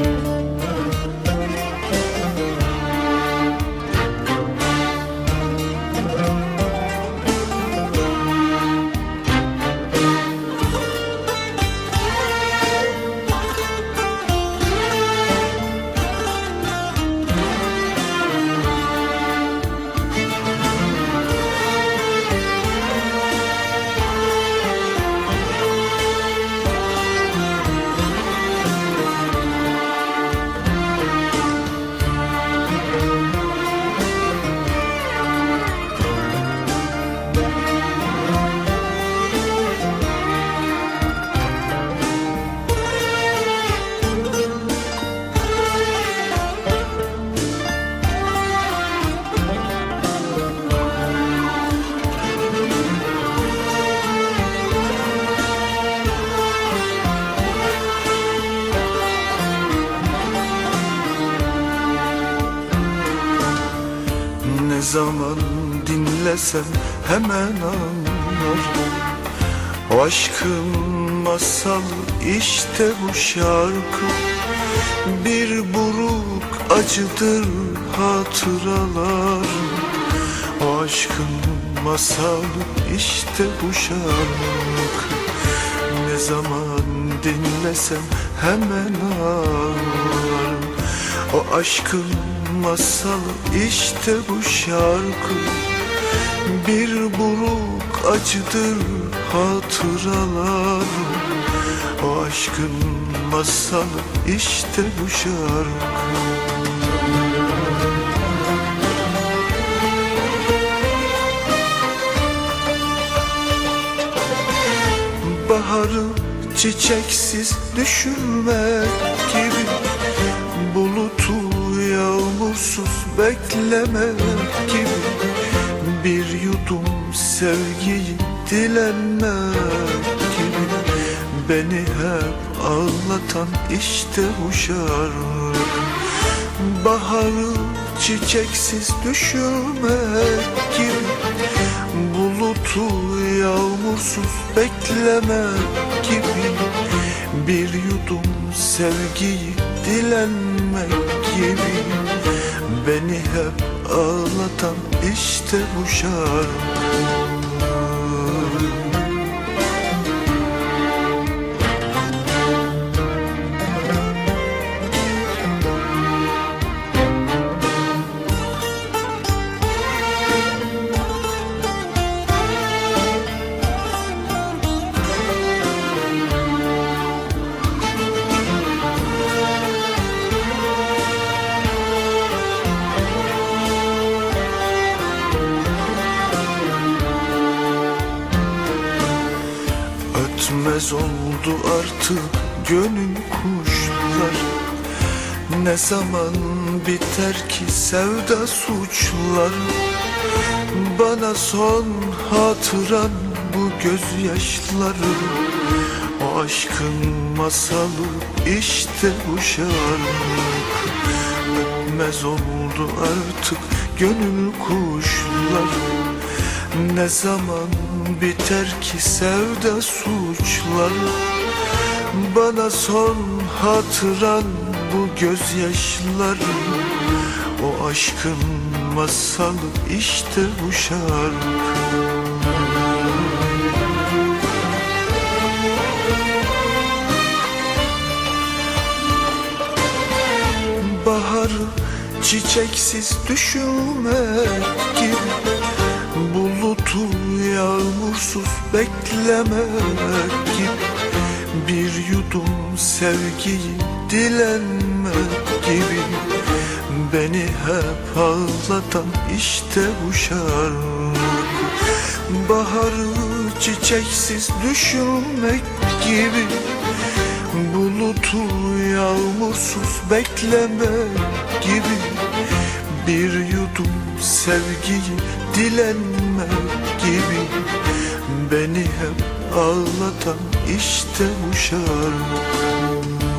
Bye. Ne zaman dinlesem hemen anlar. O aşkın masalı işte bu şarkı. Bir buruk acıdır hatıralar. O aşkın masalı işte bu şarkı. Ne zaman dinlesem hemen ağlarım O aşkın masalı işte bu şarkı. Bir buruk acıdır hatıralar. O aşkın masalı işte bu şarkı. Baharı çiçeksiz düşürmek gibi beklemek gibi Bir yudum sevgiyi dilenmek gibi Beni hep ağlatan işte bu şarkı. Baharı çiçeksiz düşürmek gibi Bulutu yağmursuz beklemek gibi Bir yudum sevgiyi dilenmek gibi ağlatan işte bu şarkı Ötmez oldu artık gönül kuşlar. Ne zaman biter ki sevda suçlar? Bana son hatıran bu gözyaşları. O aşkın masalı işte bu şarkı. Ötmez oldu artık gönül kuşlar ne zaman biter ki sevda suçları Bana son hatıran bu gözyaşları O aşkın masalı işte bu şarkı. Baharı çiçeksiz düşünmek gibi Bulutu yağmursuz beklemek gibi Bir yudum sevgiyi dilenmek gibi. Beni hep ağlatan işte bu şarkı. Baharı çiçeksiz düşünmek gibi. Bulutu yağmursuz beklemek gibi. Bir yudum sevgiyi dilenmek gibi Beni hep ağlatan işte bu şarkı